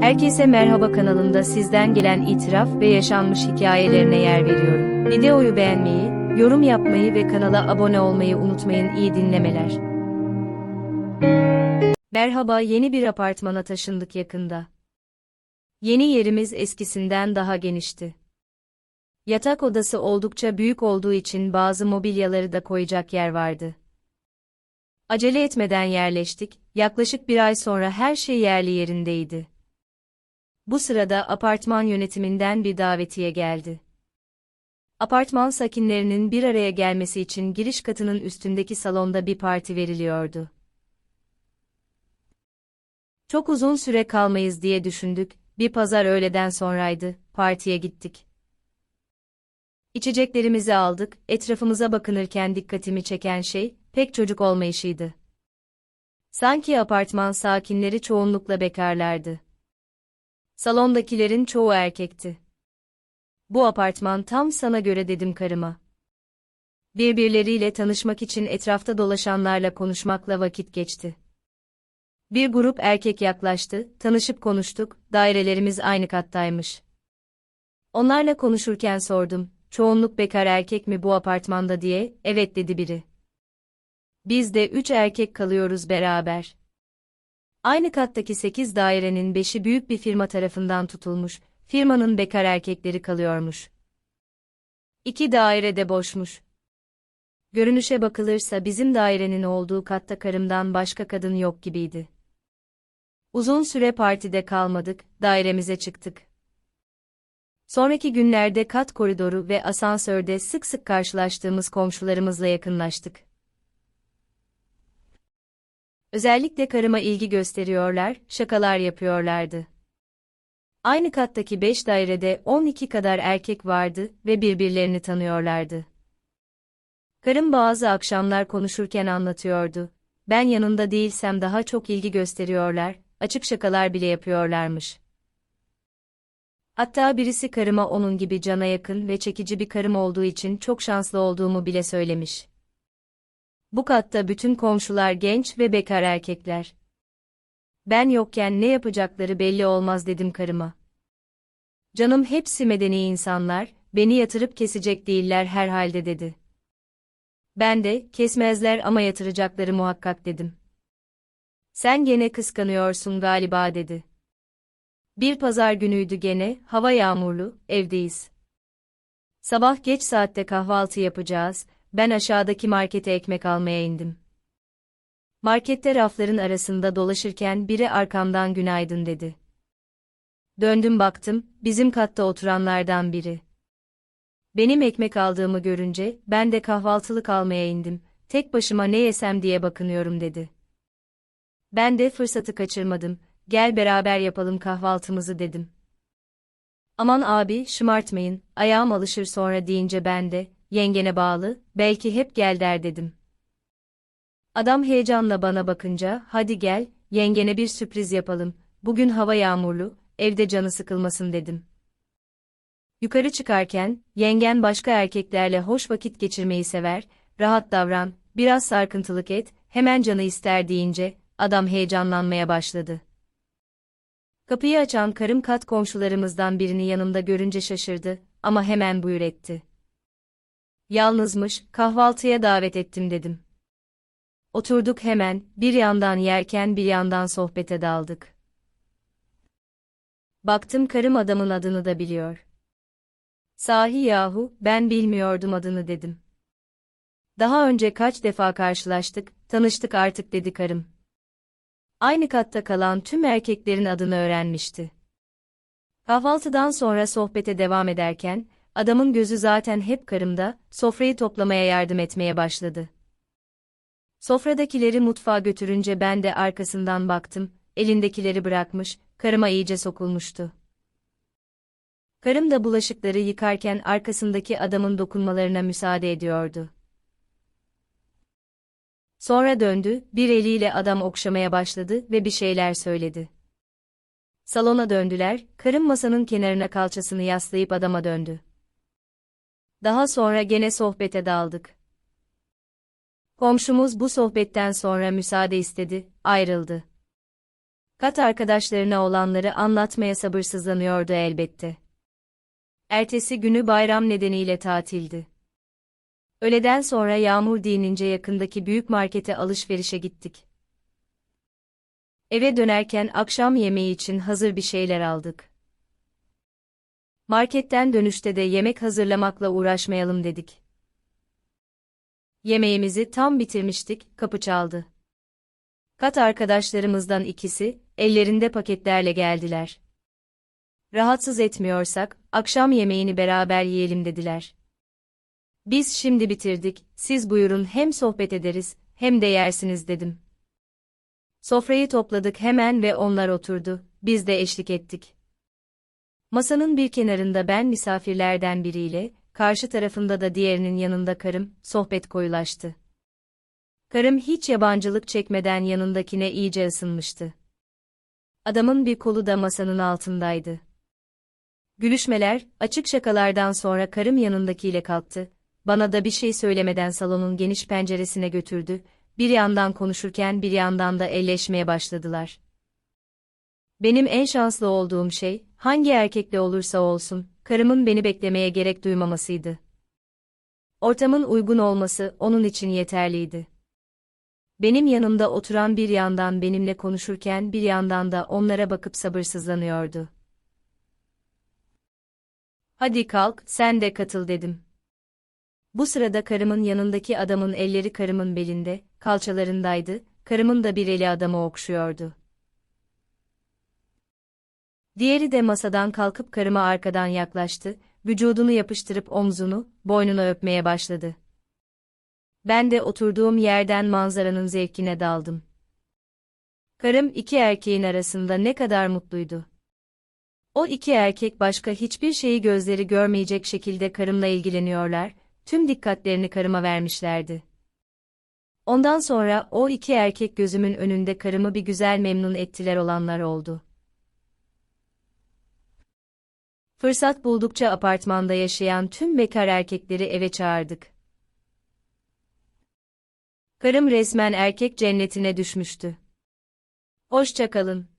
Herkese merhaba kanalımda sizden gelen itiraf ve yaşanmış hikayelerine yer veriyorum. Videoyu beğenmeyi, yorum yapmayı ve kanala abone olmayı unutmayın iyi dinlemeler. Merhaba yeni bir apartmana taşındık yakında. Yeni yerimiz eskisinden daha genişti. Yatak odası oldukça büyük olduğu için bazı mobilyaları da koyacak yer vardı. Acele etmeden yerleştik, yaklaşık bir ay sonra her şey yerli yerindeydi. Bu sırada apartman yönetiminden bir davetiye geldi. Apartman sakinlerinin bir araya gelmesi için giriş katının üstündeki salonda bir parti veriliyordu. Çok uzun süre kalmayız diye düşündük, bir pazar öğleden sonraydı, partiye gittik. İçeceklerimizi aldık, etrafımıza bakınırken dikkatimi çeken şey, pek çocuk olmayışıydı. Sanki apartman sakinleri çoğunlukla bekarlardı. Salondakilerin çoğu erkekti. Bu apartman tam sana göre dedim karıma. Birbirleriyle tanışmak için etrafta dolaşanlarla konuşmakla vakit geçti. Bir grup erkek yaklaştı, tanışıp konuştuk, dairelerimiz aynı kattaymış. Onlarla konuşurken sordum, çoğunluk bekar erkek mi bu apartmanda diye, evet dedi biri. Biz de üç erkek kalıyoruz beraber. Aynı kattaki 8 dairenin 5'i büyük bir firma tarafından tutulmuş, firmanın bekar erkekleri kalıyormuş. İki daire de boşmuş. Görünüşe bakılırsa bizim dairenin olduğu katta karımdan başka kadın yok gibiydi. Uzun süre partide kalmadık, dairemize çıktık. Sonraki günlerde kat koridoru ve asansörde sık sık karşılaştığımız komşularımızla yakınlaştık. Özellikle karıma ilgi gösteriyorlar, şakalar yapıyorlardı. Aynı kattaki 5 dairede 12 kadar erkek vardı ve birbirlerini tanıyorlardı. Karım bazı akşamlar konuşurken anlatıyordu. Ben yanında değilsem daha çok ilgi gösteriyorlar, açık şakalar bile yapıyorlarmış. Hatta birisi karıma onun gibi cana yakın ve çekici bir karım olduğu için çok şanslı olduğumu bile söylemiş. Bu katta bütün komşular genç ve bekar erkekler. Ben yokken ne yapacakları belli olmaz dedim karıma. Canım hepsi medeni insanlar, beni yatırıp kesecek değiller herhalde dedi. Ben de, kesmezler ama yatıracakları muhakkak dedim. Sen gene kıskanıyorsun galiba dedi. Bir pazar günüydü gene, hava yağmurlu, evdeyiz. Sabah geç saatte kahvaltı yapacağız, ben aşağıdaki markete ekmek almaya indim. Markette rafların arasında dolaşırken biri arkamdan günaydın dedi. Döndüm baktım, bizim katta oturanlardan biri. Benim ekmek aldığımı görünce, ben de kahvaltılık almaya indim, tek başıma ne yesem diye bakınıyorum dedi. Ben de fırsatı kaçırmadım, gel beraber yapalım kahvaltımızı dedim. Aman abi, şımartmayın, ayağım alışır sonra deyince ben de, yengene bağlı, belki hep gel der dedim. Adam heyecanla bana bakınca, hadi gel, yengene bir sürpriz yapalım, bugün hava yağmurlu, evde canı sıkılmasın dedim. Yukarı çıkarken, yengen başka erkeklerle hoş vakit geçirmeyi sever, rahat davran, biraz sarkıntılık et, hemen canı ister deyince, adam heyecanlanmaya başladı. Kapıyı açan karım kat komşularımızdan birini yanımda görünce şaşırdı, ama hemen buyur etti. Yalnızmış, kahvaltıya davet ettim dedim. Oturduk hemen, bir yandan yerken bir yandan sohbete daldık. Baktım karım adamın adını da biliyor. Sahi yahu, ben bilmiyordum adını dedim. Daha önce kaç defa karşılaştık, tanıştık artık dedi karım. Aynı katta kalan tüm erkeklerin adını öğrenmişti. Kahvaltıdan sonra sohbete devam ederken, adamın gözü zaten hep karımda, sofrayı toplamaya yardım etmeye başladı. Sofradakileri mutfağa götürünce ben de arkasından baktım, elindekileri bırakmış, karıma iyice sokulmuştu. Karım da bulaşıkları yıkarken arkasındaki adamın dokunmalarına müsaade ediyordu. Sonra döndü, bir eliyle adam okşamaya başladı ve bir şeyler söyledi. Salona döndüler, karım masanın kenarına kalçasını yaslayıp adama döndü. Daha sonra gene sohbete daldık. Komşumuz bu sohbetten sonra müsaade istedi, ayrıldı. Kat arkadaşlarına olanları anlatmaya sabırsızlanıyordu elbette. Ertesi günü bayram nedeniyle tatildi. Öğleden sonra yağmur dinince yakındaki büyük markete alışverişe gittik. Eve dönerken akşam yemeği için hazır bir şeyler aldık. Marketten dönüşte de yemek hazırlamakla uğraşmayalım dedik. Yemeğimizi tam bitirmiştik, kapı çaldı. Kat arkadaşlarımızdan ikisi, ellerinde paketlerle geldiler. Rahatsız etmiyorsak, akşam yemeğini beraber yiyelim dediler. Biz şimdi bitirdik, siz buyurun hem sohbet ederiz, hem de yersiniz dedim. Sofrayı topladık hemen ve onlar oturdu, biz de eşlik ettik. Masanın bir kenarında ben misafirlerden biriyle, karşı tarafında da diğerinin yanında karım, sohbet koyulaştı. Karım hiç yabancılık çekmeden yanındakine iyice ısınmıştı. Adamın bir kolu da masanın altındaydı. Gülüşmeler, açık şakalardan sonra karım yanındakiyle kalktı, bana da bir şey söylemeden salonun geniş penceresine götürdü, bir yandan konuşurken bir yandan da elleşmeye başladılar. Benim en şanslı olduğum şey, hangi erkekle olursa olsun, karımın beni beklemeye gerek duymamasıydı. Ortamın uygun olması onun için yeterliydi. Benim yanımda oturan bir yandan benimle konuşurken bir yandan da onlara bakıp sabırsızlanıyordu. Hadi kalk, sen de katıl dedim. Bu sırada karımın yanındaki adamın elleri karımın belinde, kalçalarındaydı, karımın da bir eli adamı okşuyordu. Diğeri de masadan kalkıp karıma arkadan yaklaştı, vücudunu yapıştırıp omzunu, boynunu öpmeye başladı. Ben de oturduğum yerden manzaranın zevkine daldım. Karım iki erkeğin arasında ne kadar mutluydu. O iki erkek başka hiçbir şeyi gözleri görmeyecek şekilde karımla ilgileniyorlar, tüm dikkatlerini karıma vermişlerdi. Ondan sonra o iki erkek gözümün önünde karımı bir güzel memnun ettiler olanlar oldu. Fırsat buldukça apartmanda yaşayan tüm bekar erkekleri eve çağırdık. Karım resmen erkek cennetine düşmüştü. Hoşça kalın.